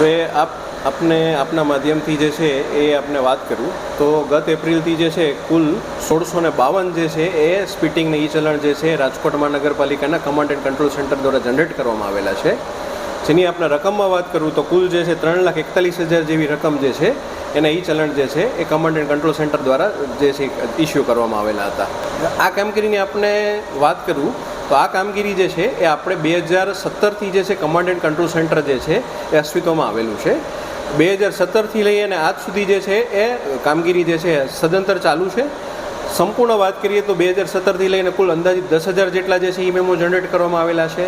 હવે આપ આપને આપના માધ્યમથી જે છે એ આપને વાત કરું. તો ગત એપ્રિલથી જે છે કુલ સોળસો ને બાવન જે છે એ સ્પીટિંગને ઈ ચલણ જે છે રાજકોટ મહાનગરપાલિકાના કમાન્ડ એન્ડ કંટ્રોલ સેન્ટર દ્વારા જનરેટ કરવામાં આવેલા છે. જેની આપણે રકમમાં વાત કરું તો કુલ જે છે ત્રણ લાખ એકતાલીસ હજાર જેવી રકમ જે છે એના ઈ ચલણ જે છે એ કમાન્ડ એન્ડ કંટ્રોલ સેન્ટર દ્વારા જે છે ઇસ્યુ કરવામાં આવેલા હતા. આ કામગીરીની આપણે વાત કરું તો આ કામગીરી જે છે એ આપણે બે હજાર સત્તરથી જે છે કમાન્ડ એન્ડ કંટ્રોલ સેન્ટર જે છે એ અસ્તિત્વમાં આવેલું છે. બે હજાર સત્તરથી લઈ અને આજ સુધી જે છે એ કામગીરી જે છે સદંતર ચાલુ છે. સંપૂર્ણ વાત કરીએ તો બે હજાર સત્તરથી લઈને કુલ અંદાજિત દસ હજાર જેટલા જે છે ઈ જનરેટ કરવામાં આવેલા છે.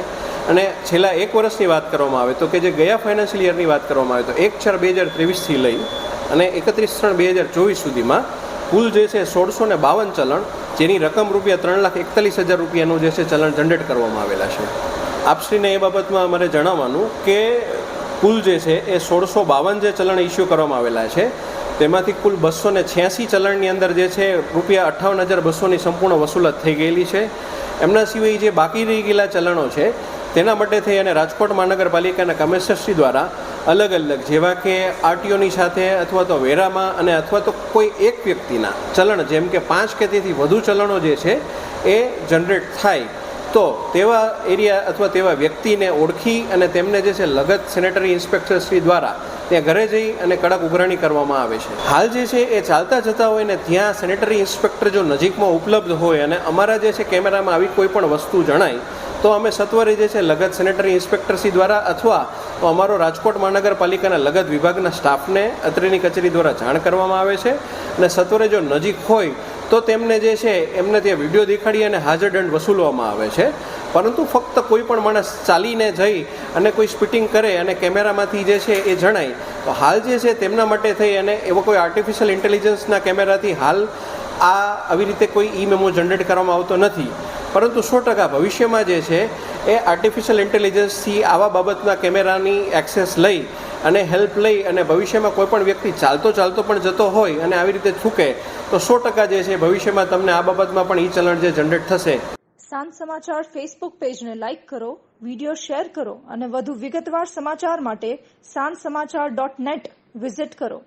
અને છેલ્લા એક વર્ષની વાત કરવામાં આવે તો કે જે ગયા ફાઇનાન્શિયલ યરની વાત કરવામાં આવે તો એક ચાર બે હજાર ત્રેવીસથી લઈ અને એકત્રીસ ત્રણ બે હજાર ચોવીસ સુધીમાં કુલ જે છે સોળસો ને બાવન ચલણ જેની રકમ રૂપિયા ત્રણ લાખ એકતાલીસ હજાર રૂપિયાનું જે છે ચલણ જનરેટ કરવામાં આવેલા છે. આપશ્રીને એ બાબતમાં અમારે જણાવવાનું કે કુલ જે છે એ સોળસો બાવન જે ચલણ ઇસ્યુ કરવામાં આવેલા છે. તેમાંથી કુલ બસો ને છ્યાસી ચલણની અંદર જે છે રૂપિયા અઠ્ઠાવન હજાર બસોની સંપૂર્ણ વસૂલાત થઈ ગયેલી છે. એમના સિવાય જે બાકી રહી ગયેલા ચલણો છે તેના માટે થઈ અને રાજકોટ મહાનગરપાલિકાના કમિશનરશ્રી દ્વારા અલગ અલગ, જેવા કે આરટીઓની સાથે અથવા તો વેરામાં અને અથવા તો કોઈ એક વ્યક્તિના ચલણ, જેમ કે પાંચ કે તેથી વધુ ચલણો જે છે એ જનરેટ થાય, તો તેવા એરિયા અથવા તેવા વ્યક્તિને ઓળખી અને તેમને જે છે લગત સેનેટરી ઇન્સ્પેક્ટરશ્રી દ્વારા ત્યાં ઘરે જઈ અને કડક ઉઘરાણી કરવામાં આવે છે. હાલ જે છે એ ચાલતા જતા હોય ને ત્યાં સેનેટરી ઇન્સ્પેક્ટર જો નજીકમાં ઉપલબ્ધ હોય અને અમારા જે છે કેમેરામાં આવી કોઈ પણ વસ્તુ જણાય તો અમે સત્વરે જે છે લગત સેનેટરી ઇન્સ્પેક્ટરશ્રી દ્વારા અથવા અમારો રાજકોટ મહાનગરપાલિકાના લગત વિભાગના સ્ટાફને અત્રેની કચેરી દ્વારા જાણ કરવામાં આવે છે અને સત્વરે જો નજીક હોય તો તેમને જે છે એમને ત્યાં વીડિયો દેખાડી અને હાજર દંડ વસૂલવામાં આવે છે. પરંતુ ફક્ત કોઈ પણ માણસ ચાલીને જઈ અને કોઈ સ્પીટિંગ કરે અને કેમેરામાંથી જે છે એ જણાય, તો હાલ જે છે તેમના માટે થઈ અને એવો કોઈ આર્ટિફિશિયલ ઇન્ટેલિજન્સના કેમેરાથી હાલ આ આવી રીતે કોઈ ઈ મેમો જનરેટ કરવામાં આવતો નથી. પરંતુ સો ટકા ભવિષ્યમાં જે છે એ આર્ટિફિશિયલ ઇન્ટેલિજન્સથી આવા બાબતના કેમેરાની એક્સેસ લઈ અને હેલ્પ લઈ અને ભવિષ્યમાં કોઈ પણ વ્યક્તિ ચાલતો ચાલતો પણ જતો હોય અને આવી રીતે થૂકે તો સો ટકા જે છે ભવિષ્યમાં તમને આ બાબતમાં પણ ઈ ચલણ જે જનરેટ થશે. સાંજ સમાચાર ફેસબુક પેજને લાઇક કરો વિડિયો શેર કરો અને વધુ વિગતવાર સમાચાર માટે સાંજ સમાચાર ડોટ નેટ વિઝિટ કરો.